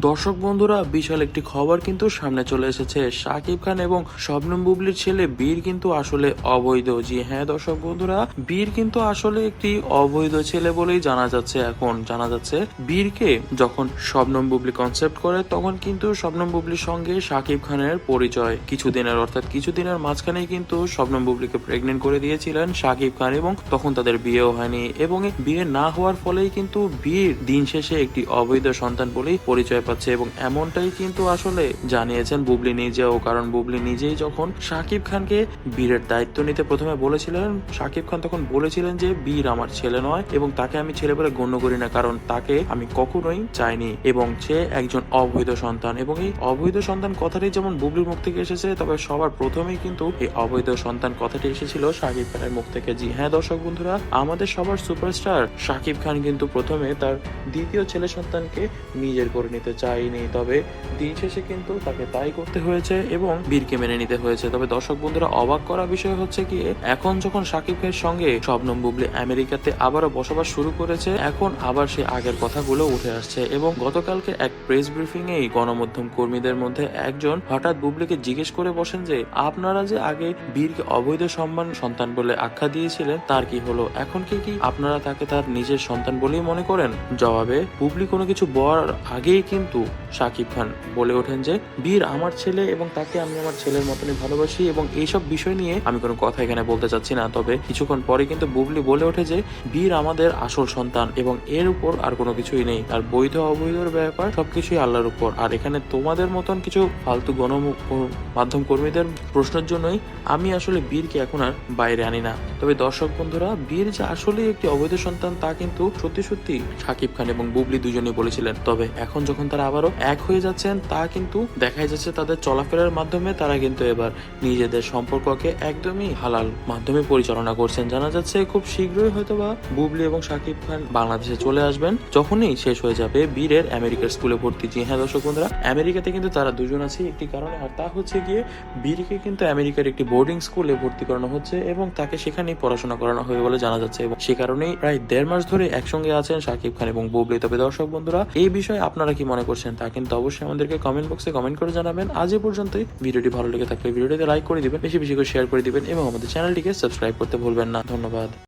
দর্শক বন্ধুরা, বিশাল একটি খবর কিন্তু সামনে চলে এসেছে। সাকিব খান এবং শবনম বুবলির ছেলে বীর কিন্তু আসলে অবৈধ। জি হ্যাঁ দর্শক বন্ধুরা, বীর কিন্তু আসলে একটি অবৈধ ছেলে বলেই জানা যাচ্ছে এখন। জানা যাচ্ছে, বীরকে যখন শবনম বুবলি কনসেপ্ট করে, তখন কিন্তু শবনম বুবলির সঙ্গে সাকিব খানের পরিচয়। কিছুদিনের অর্থাৎ কিছুদিনের মাঝখানেই কিন্তু শবনম বুবলিকে প্রেগনেন্ট করে দিয়েছিলেন সাকিব খান এবং তখন তাদের বিয়েও হয়নি। এবং বিয়ে না হওয়ার ফলেই কিন্তু বীর দিন শেষে একটি অবৈধ সন্তান বলেই পরিচয় পাচ্ছে এবং এমনটাই কিন্তু আসলে জানিয়েছেন বুবলি নিজেও, কারণ বুবলি নিজেই যখন সাকিব খানকে বীরের দায়িত্ব নিতে প্রথমে বলেছিলেন সাকিব খান তখন বলেছিলেন যে বীর আমার ছেলে নয় এবং তাকে আমি ছেলে বলে গণ্য করি না, কারণ তাকে আমি কখনোই চাইনি এবং সে একজন অবৈধ সন্তান এবং এই অবৈধ সন্তান কথাটি যেমন বুবলির মুখ থেকে এসেছে, তবে সবার প্রথমেই কিন্তু এই অবৈধ সন্তান কথাটি এসেছিল সাকিব খানের মুখ থেকে। জি হ্যাঁ দর্শক বন্ধুরা, আমাদের সবার সুপারস্টার সাকিব খান কিন্তু প্রথমে তার দ্বিতীয় ছেলে সন্তানকে নিজের করে নিতে চায়নি তবে দিন শেষে কিন্তু তাকে তাই করতে হয়েছে এবং বীরকে মেনে নিতে হয়েছে। তবে দর্শক বন্ধুরা, অবাক করা বিষয় হচ্ছে কি, এখন যখন সাকিব সঙ্গে শবনম বুবলি আমেরিকাতে আবারও বসবাস শুরু করেছে, এখন আবার সে আগের কথাগুলো উঠে আসছে এবং গতকালকে এক প্রেস ব্রিফিং এই গণমাধ্যম কর্মীদের মধ্যে একজন হঠাৎ বুবলিকে জিজ্ঞেস করে বসেন যে, আপনারা যে আগে বীরকে অবৈধ সম্মান সন্তান বলে আখ্যা দিয়েছিলেন, তার কি হলো? এখন কি কি আপনারা তাকে তার নিজের সন্তান বলেই মনে করেন? জবাবে, বুবলি কোনো কিছু বলার আগেই কিন্তু সাকিব খান বলে ওঠেন যে, বীর আমার ছেলে এবং তাকে আমি আমার ছেলের মতনই ভালোবাসি এবং এইসব বিষয় নিয়ে আমি কোনো কথা এখানে বলতে চাচ্ছি না। তবে কিছুক্ষণ পরে কিন্তু বুবলি বলে ওঠে যে, বীর আমাদের আসল সন্তান এবং এর উপর আর কোনো কিছুই নেই। আর বৈধ অবৈধর ব্যাপার সবকিছুই আল্লাহর উপর। আর এখানে তোমাদের মতন কিছু ফালতু গণ মাধ্যম কর্মীদের প্রশ্নের জন্যই আমি আসলে বীরকে এখন আর বাইরে আনি না। তবে দর্শক বন্ধুরা, বীর যে আসলে একটি অবৈধ সন্তান তা কিন্তু সত্যি সত্যি সাকিব খান এবং বুবলি দুজনেই বলেছিলেন। তবে এখন যখন তারা আবারও এক হয়ে যাচ্ছেন, তা কিন্তু দেখাই যাচ্ছে তাদের চলাফেরার মাধ্যমে তারা কিন্তু এবার নিজেদের সম্পর্ককে একদমই হালাল মাধ্যমে পরিচালনা করছেন। জানা যাচ্ছে খুব শীঘ্রই হয়তোবা বুবলি এবং সাকিব খান বাংলাদেশে চলে আসবেন। যখনই শেষ হয়ে যাবে বীরের আমেরিকার স্কুলে ভর্তি। জি হ্যাঁ দর্শক বন্ধুরা, আমেরিকাতে কিন্তু তারা দুজন আছে একটি কারণে, আর তা হচ্ছে গিয়ে বীরকে কিন্তু আমেরিকার একটি বোর্ডিং স্কুলে ভর্তি করানো হচ্ছে এবং তাকে সেখানেই পড়াশোনা করানো হবে বলে জানা যাচ্ছে। এবং সে কারণেই প্রায় দেড় মাস ধরে একসঙ্গে আছেন সাকিব খান এবং বুবলি। তবে দর্শক বন্ধুরা, এই বিষয়ে আপনারা কি মনে করছেন, তা কিন্তু অবশ্যই আমাদেরকে কমেন্ট বক্সে কমেন্ট করে জানাবেন। আজ এ পর্যন্তই। ভিডিওটি ভালো লেগে থাকলে ভিডিওটিতে লাইক করে দিবেন, বেশি বেশি করে শেয়ার করে দিবেন এবং আমাদের চ্যানেলটিকে সাবস্ক্রাইব করতে ভুলবেন না। ধন্যবাদ।